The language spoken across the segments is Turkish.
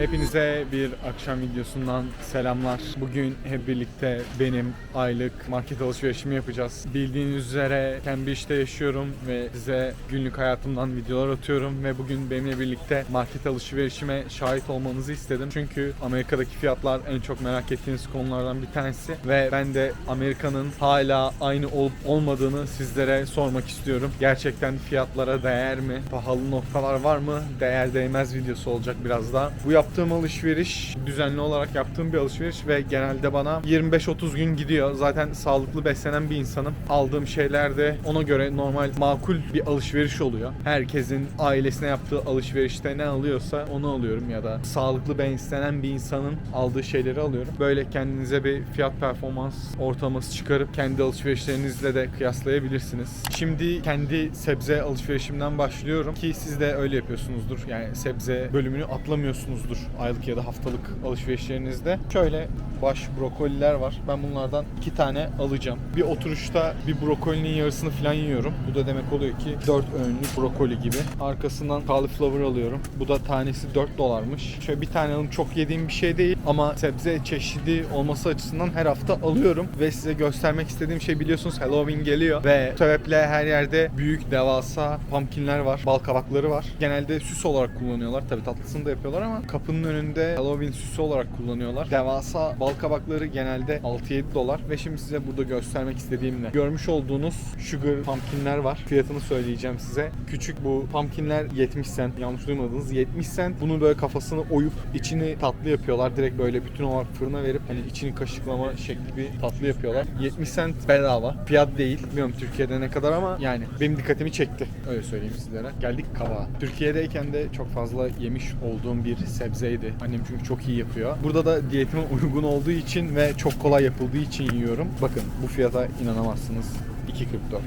Hepinize bir akşam videosundan selamlar. Bugün hep birlikte benim aylık market alışverişimi yapacağız. Bildiğiniz üzere Cambridge'de yaşıyorum ve size günlük hayatımdan videolar atıyorum ve bugün benimle birlikte market alışverişime şahit olmanızı istedim. Çünkü Amerika'daki fiyatlar en çok merak ettiğiniz konulardan bir tanesi ve ben de Amerika'nın hala aynı olup olmadığını sizlere sormak istiyorum. Gerçekten fiyatlara değer mi? Pahalı noktalar var mı? Değer değmez videosu olacak biraz daha. Bu yaptığım alışveriş düzenli olarak yaptığım bir alışveriş ve genelde bana 25-30 gün gidiyor. Zaten sağlıklı beslenen bir insanım. Aldığım şeyler de ona göre normal makul bir alışveriş oluyor. Herkesin ailesine yaptığı alışverişte ne alıyorsa onu alıyorum ya da sağlıklı beslenen bir insanın aldığı şeyleri alıyorum. Böyle kendinize bir fiyat performans ortalaması çıkarıp kendi alışverişlerinizle de kıyaslayabilirsiniz. Şimdi kendi sebze alışverişimden başlıyorum ki siz de öyle yapıyorsunuzdur. Yani sebze bölümünü atlamıyorsunuzdur aylık ya da haftalık alışverişlerinizde. Şöyle baş brokoliler var. Ben bunlardan iki tane alacağım. Bir oturuşta bir brokolinin yarısını falan yiyorum. Bu da demek oluyor ki 4 öğünlük brokoli gibi. Arkasından cauliflower alıyorum. Bu da tanesi 4 dolarmış. Şöyle bir tane alıyorum. Çok yediğim bir şey değil ama sebze çeşidi olması açısından her hafta alıyorum ve size göstermek istediğim şey biliyorsunuz Halloween geliyor ve sebeple her yerde büyük devasa pumpkinler var. Bal kabakları var. Genelde süs olarak kullanıyorlar. Tabii tatlısını da yapıyorlar ama kapının önünde Halloween süsü olarak kullanıyorlar. Devasa bal kabakları genelde 6-7 dolar ve şimdi size burada göstermek istediğim ne? Görmüş olduğunuz sugar pumpkinler var. Fiyatını söyleyeceğim size. Küçük bu pumpkinler 70 cent. Yanlış duymadınız. 70 cent. Bunu böyle kafasını oyup içini tatlı yapıyorlar. Direkt böyle bütün olarak fırına verip hani içini kaşıklama şekli bir tatlı yapıyorlar. 70 cent bedava. Fiyat değil. Bilmiyorum Türkiye'de ne kadar ama yani benim dikkatimi çekti. Öyle söyleyeyim sizlere. Geldik kabağa. Türkiye'deyken de çok fazla yemiş olduğum bir sebzeydi. Annem çünkü çok iyi yapıyor. Burada da diyetime uygun olduğu için ve çok kolay yapıldığı için yiyorum. Bakın bu fiyata inanamazsınız. 2.44.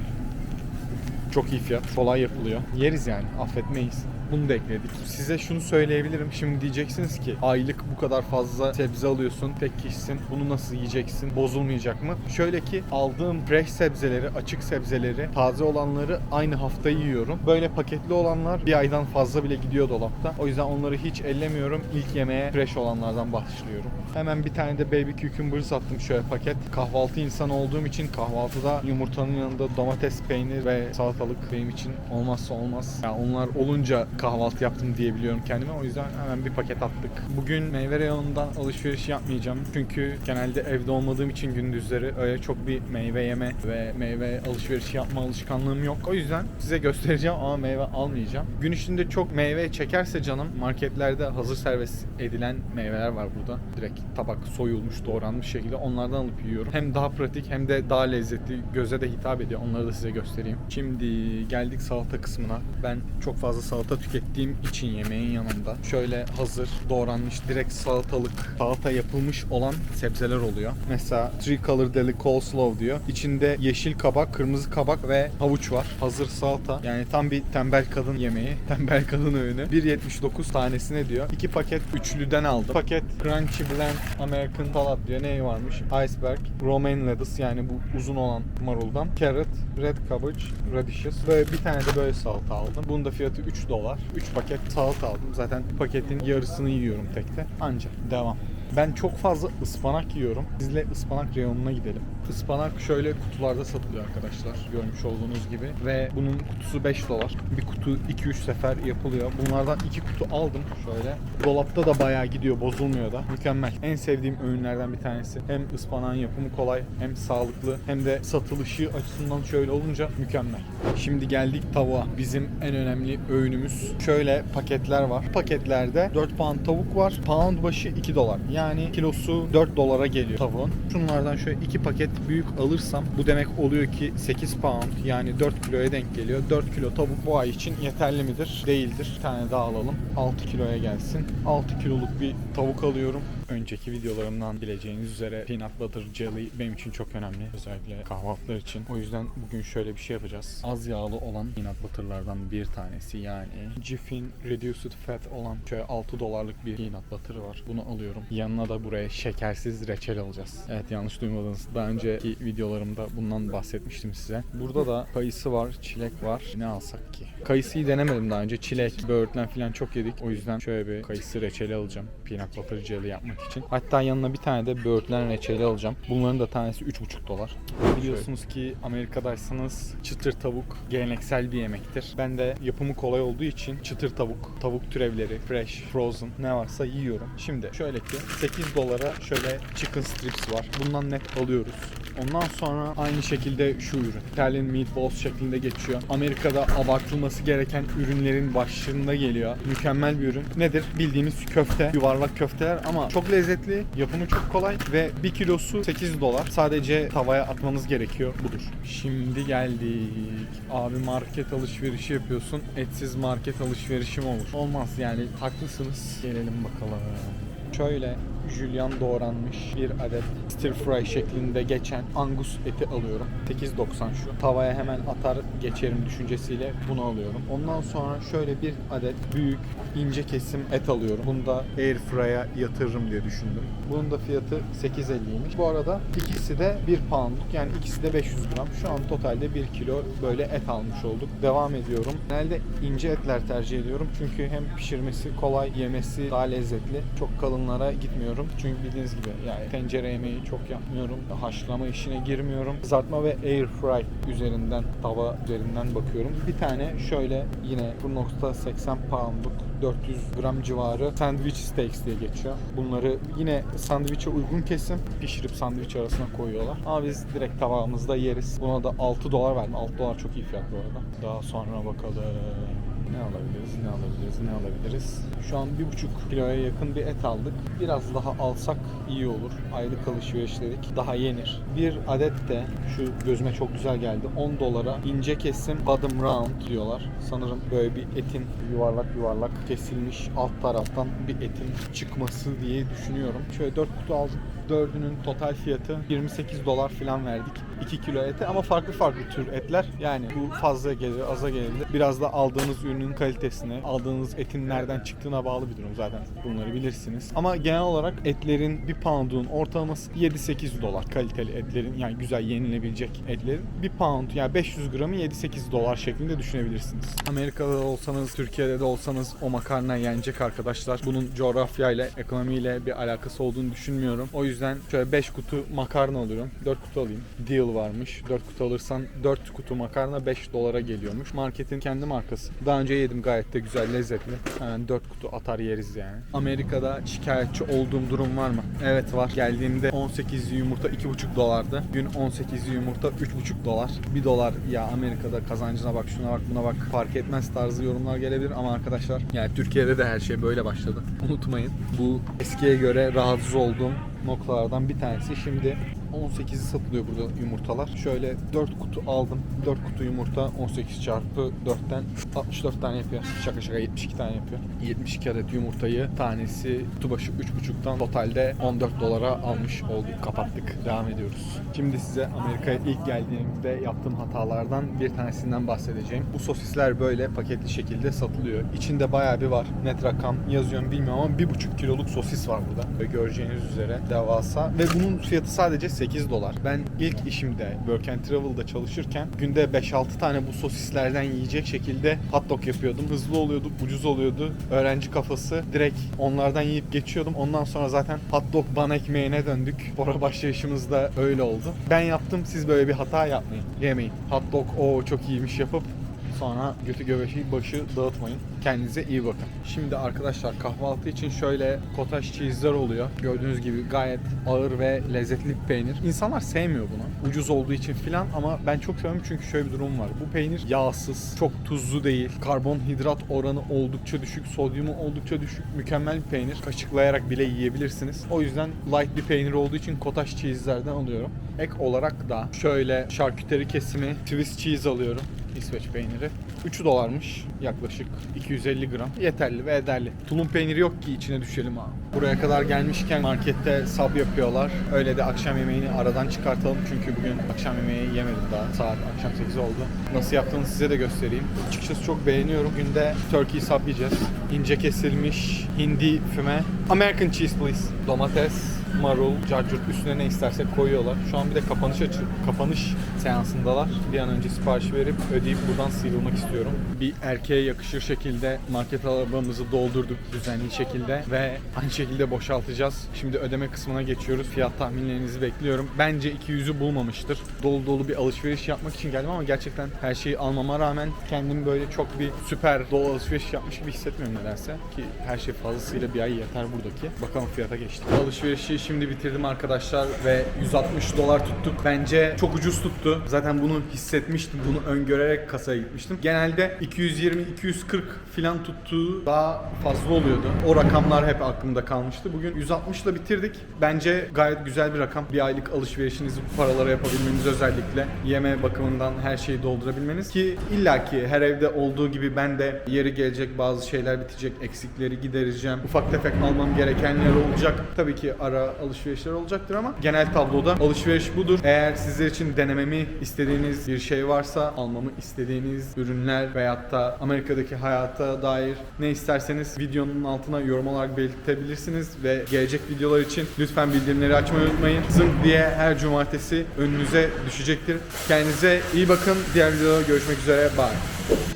Çok iyi fiyat. Kolay yapılıyor. Yeriz yani. Affetmeyiz. Bunu da ekledik. Size şunu söyleyebilirim. Şimdi diyeceksiniz ki aylık bu kadar fazla sebze alıyorsun. Tek kişisin. Bunu nasıl yiyeceksin? Bozulmayacak mı? Şöyle ki aldığım fresh sebzeleri, açık sebzeleri, taze olanları aynı hafta yiyorum. Böyle paketli olanlar bir aydan fazla bile gidiyor dolapta. O yüzden onları hiç ellemiyorum. İlk yemeğe fresh olanlardan başlıyorum. Hemen bir tane de baby cucumber sattım şöyle paket. Kahvaltı insanı olduğum için kahvaltıda yumurtanın yanında domates, peynir ve salatalık benim için olmazsa olmaz. Yani onlar olunca kahvaltı yaptım diyebiliyorum kendime. O yüzden hemen bir paket attık. Bugün meyve reyonundan alışveriş yapmayacağım. Çünkü genelde evde olmadığım için gündüzleri öyle çok bir meyve yeme ve meyve alışverişi yapma alışkanlığım yok. O yüzden size göstereceğim ama meyve almayacağım. Gün içinde çok meyve çekerse canım marketlerde hazır servis edilen meyveler var burada. Direkt tabak soyulmuş, doğranmış şekilde onlardan alıp yiyorum. Hem daha pratik hem de daha lezzetli, göze de hitap ediyor. Onları da size göstereyim. Şimdi geldik salata kısmına. Ben çok fazla salata tükettiğim için yemeğin yanında şöyle hazır doğranmış direkt salatalık salata yapılmış olan sebzeler oluyor. Mesela three color deli coleslaw diyor. İçinde yeşil kabak, kırmızı kabak ve havuç var. Hazır salata. Yani tam bir tembel kadın yemeği. Tembel kadın öğünü. 1.79 tanesine diyor. İki paket üçlüden aldım. Paket crunchy blend American salad diyor. Ne varmış? Iceberg, romaine lettuce yani bu uzun olan maruldan. Carrot, red cabbage, radishes. Böyle bir tane de böyle salata aldım. Bunun da fiyatı 3 dolar. 3 paket salata aldım. Zaten paketin yarısını yiyorum tekte. Anca. Devam. Ben çok fazla ıspanak yiyorum. Sizle ıspanak reyonuna gidelim. Ispanak şöyle kutularda satılıyor arkadaşlar. Görmüş olduğunuz gibi. Ve bunun kutusu 5 dolar. Bir kutu 2-3 sefer yapılıyor. Bunlardan 2 kutu aldım şöyle. Dolapta da bayağı gidiyor. Bozulmuyor da. Mükemmel. En sevdiğim öğünlerden bir tanesi. Hem ıspanağın yapımı kolay hem sağlıklı hem de satılışı açısından şöyle olunca mükemmel. Şimdi geldik tavuğa. Bizim en önemli öğünümüz. Şöyle paketler var. Paketlerde 4 pound tavuk var. Pound başı 2 dolar. Yani kilosu 4 dolara geliyor tavuğun. Şunlardan şöyle 2 paket büyük alırsam bu demek oluyor ki 8 pound yani 4 kiloya denk geliyor. 4 kilo tavuk bu ay için yeterli midir? Değildir. Bir tane daha alalım. 6 kiloya gelsin. 6 kiloluk bir tavuk alıyorum. Önceki videolarımdan bileceğiniz üzere peanut butter jelly benim için çok önemli. Özellikle kahvaltılar için. O yüzden bugün şöyle bir şey yapacağız. Az yağlı olan peanut butterlardan bir tanesi yani Jiffin Reduced Fat olan şöyle 6 dolarlık bir peanut butter var. Bunu alıyorum. Yanına da buraya şekersiz reçel alacağız. Evet yanlış duymadınız. Daha önce önceki videolarımda bundan bahsetmiştim size. Burada da kayısı var, çilek var. Ne alsak ki? Kayısıyı denemedim daha önce. Çilek, böğürtlen falan çok yedik. O yüzden şöyle bir kayısı reçeli alacağım. Peanut butter jelly yapmak için. Hatta yanına bir tane de böğürtlen reçeli alacağım. Bunların da tanesi 3,5 dolar. Biliyorsunuz ki Amerika'daysanız çıtır tavuk geleneksel bir yemektir. Ben de yapımı kolay olduğu için çıtır tavuk, tavuk türevleri, fresh, frozen ne varsa yiyorum. Şimdi şöyle ki 8 dolara şöyle chicken strips var. Bundan net alıyoruz. Ondan sonra aynı şekilde şu ürün. Italian meatballs şeklinde geçiyor. Amerika'da abartılması gereken ürünlerin başında geliyor. Mükemmel bir ürün. Nedir? Bildiğimiz köfte, yuvarlak köfteler ama çok lezzetli, yapımı çok kolay ve 1 kilosu 8 dolar. Sadece tavaya atmanız gerekiyor. Budur. Şimdi geldik. Abi market alışverişi yapıyorsun. Etsiz market alışverişi mi olur? Olmaz yani. Haklısınız. Gelelim bakalım. Şöyle jülyan doğranmış bir adet stir fry şeklinde geçen angus eti alıyorum. 8.90 şu. Tavaya hemen atar geçerim düşüncesiyle bunu alıyorum. Ondan sonra şöyle bir adet büyük ince kesim et alıyorum. Bunu da air fry'a yatırırım diye düşündüm. Bunun da fiyatı 8.50'ymiş. Bu arada ikisi de 1 poundluk yani ikisi de 500 gram. Şu an totalde 1 kilo böyle et almış olduk. Devam ediyorum. Genelde ince etler tercih ediyorum. Çünkü hem pişirmesi kolay, yemesi daha lezzetli. Çok kalınlara gitmiyorum. Çünkü bildiğiniz gibi yani tencere yemeği çok yapmıyorum. Haşlama işine girmiyorum. Kızartma ve air fry üzerinden, tava üzerinden bakıyorum. Bir tane şöyle yine 1.80 poundluk 400 gram civarı sandwich steaks diye geçiyor. Bunları yine sandviçe uygun kesim pişirip sandviç arasına koyuyorlar. Ama biz direkt tabağımızda yeriz. Buna da 6 dolar verdim. 6 dolar çok iyi fiyat bu arada. Daha sonra bakalım. Ne alabiliriz, ne alabiliriz, ne alabiliriz? Şu an bir buçuk kiloya yakın bir et aldık. Biraz daha alsak iyi olur. Aylık alışveriş dedik. Daha yenir. Bir adet de şu gözüme çok güzel geldi. 10 dolara ince kesim bottom round diyorlar. Sanırım böyle bir etin yuvarlak yuvarlak kesilmiş alt taraftan bir etin çıkması diye düşünüyorum. Şöyle 4 kutu aldık. Dördünün total fiyatı 28 dolar falan verdik. 2 kilo ete ama farklı farklı tür etler. Yani bu fazla gelir, aza gelebilir. Biraz da aldığınız ürünün kalitesine, aldığınız etin nereden çıktığına bağlı bir durum zaten. Bunları bilirsiniz. Ama genel olarak etlerin bir pound'un ortalaması 7-8 dolar. Kaliteli etlerin yani güzel yenilebilecek etlerin bir pound yani 500 gramı 7-8 dolar şeklinde düşünebilirsiniz. Amerika'da da olsanız, Türkiye'de de olsanız o makarna yenecek arkadaşlar. Bunun coğrafyayla, ekonomiyle bir alakası olduğunu düşünmüyorum. O yüzden şöyle 5 kutu makarna alıyorum. 4 kutu alayım. Deal varmış. 4 kutu alırsan 4 kutu makarna 5 dolara geliyormuş. Marketin kendi markası. Daha önce yedim gayet de güzel, lezzetli. Hemen 4 kutu atar yeriz yani. Amerika'da şikayetçi olduğum durum var mı? Evet var. Geldiğimde 18 yumurta 2,5 dolardı. Gün 18 yumurta 3,5 dolar. 1 dolar ya Amerika'da kazancına bak şuna bak buna bak fark etmez tarzı yorumlar gelebilir ama arkadaşlar yani Türkiye'de de her şey böyle başladı. Unutmayın. Bu eskiye göre rahatsız olduğum noktalardan bir tanesi. Şimdi 18'i satılıyor burada yumurtalar. Şöyle 4 kutu aldım. 4 kutu yumurta 18 çarpı 4'ten 64 tane yapıyor. Şaka şaka 72 tane yapıyor. 72 adet yumurtayı tanesi kutu başı 3,5'tan totalde 14 dolara almış olduk. Kapattık. Devam ediyoruz. Şimdi size Amerika'ya ilk geldiğimde yaptığım hatalardan bir tanesinden bahsedeceğim. Bu sosisler böyle paketli şekilde satılıyor. İçinde bayağı bir var. Net rakam yazıyorum bilmiyorum ama 1,5 kiloluk sosis var burada. Ve göreceğiniz üzere devasa. Ve bunun fiyatı sadece 8 dolar. Ben ilk işimde Work and Travel'da çalışırken günde 5-6 tane bu sosislerden yiyecek şekilde hot dog yapıyordum. Hızlı oluyordu, ucuz oluyordu. Öğrenci kafası. Direkt onlardan yiyip geçiyordum. Ondan sonra zaten hot dog bana ekmeğine döndük. Spora başlayışımızda öyle oldu. Ben yaptım siz böyle bir hata yapmayın. Yemeyin. Hot dog o çok iyiymiş yapıp Sonra götü göbeşi başı dağıtmayın. Kendinize iyi bakın. Şimdi arkadaşlar kahvaltı için şöyle cottage cheese'ler oluyor. Gördüğünüz gibi gayet ağır ve lezzetli bir peynir. İnsanlar sevmiyor bunu. Ucuz olduğu için filan ama ben çok seviyorum çünkü şöyle bir durum var. Bu peynir yağsız, çok tuzlu değil. Karbonhidrat oranı oldukça düşük, sodyumu oldukça düşük. Mükemmel bir peynir. Kaşıklayarak bile yiyebilirsiniz. O yüzden light bir peynir olduğu için cottage cheese'lerden alıyorum. Ek olarak da şöyle şarküteri kesimi Swiss cheese alıyorum. İsveç peyniri. 3 dolarmış yaklaşık 250 gram. Yeterli ve ederli. Tulum peyniri yok ki içine düşelim ha. Buraya kadar gelmişken markette sab yapıyorlar. Öyle de akşam yemeğini aradan çıkartalım. Çünkü bugün akşam yemeği yemedim daha. Saat akşam 8 oldu. Nasıl yaptığını size de göstereyim. Açıkçası çok beğeniyorum. Günde turkey sab yiyeceğiz. İnce kesilmiş hindi füme. American cheese please. Domates, marul, carcurt üstüne ne istersek koyuyorlar. Şu an bir de kapanış açı, kapanış seansındalar. Bir an önce sipariş verip ödeyip buradan sıyrılmak istiyorum. Bir erkeğe yakışır şekilde market arabamızı doldurduk düzenli şekilde ve aynı şekilde boşaltacağız. Şimdi ödeme kısmına geçiyoruz. Fiyat tahminlerinizi bekliyorum. Bence 200'ü bulmamıştır. Dolu dolu bir alışveriş yapmak için geldim ama gerçekten her şeyi almama rağmen kendimi böyle çok bir süper dolu alışveriş yapmış gibi hissetmiyorum nedense. Ki her şey fazlasıyla bir ay yeter buradaki. Bakalım fiyata geçtik. Alışverişi şimdi bitirdim arkadaşlar ve 160 dolar tuttuk. Bence çok ucuz tuttu. Zaten bunu hissetmiştim. Bunu öngörerek kasaya gitmiştim. Genelde 220-240 filan tuttuğu daha fazla oluyordu. O rakamlar hep aklımda kalmıştı. Bugün 160 ile bitirdik. Bence gayet güzel bir rakam. Bir aylık alışverişinizi bu paralara yapabilmeniz özellikle yeme bakımından her şeyi doldurabilmeniz ki illaki her evde olduğu gibi ben de yeri gelecek bazı şeyler bitecek, eksikleri gidereceğim. Ufak tefek almam gerekenler olacak. Tabii ki ara alışverişler olacaktır ama genel tabloda alışveriş budur. Eğer sizler için denememi istediğiniz bir şey varsa, almamı istediğiniz ürünler veyahut da Amerika'daki hayata dair ne isterseniz videonun altına yorum olarak belirtebilirsiniz ve gelecek videolar için lütfen bildirimleri açmayı unutmayın. Zınk diye her cumartesi önünüze düşecektir. Kendinize iyi bakın. Diğer videoda görüşmek üzere. Bye.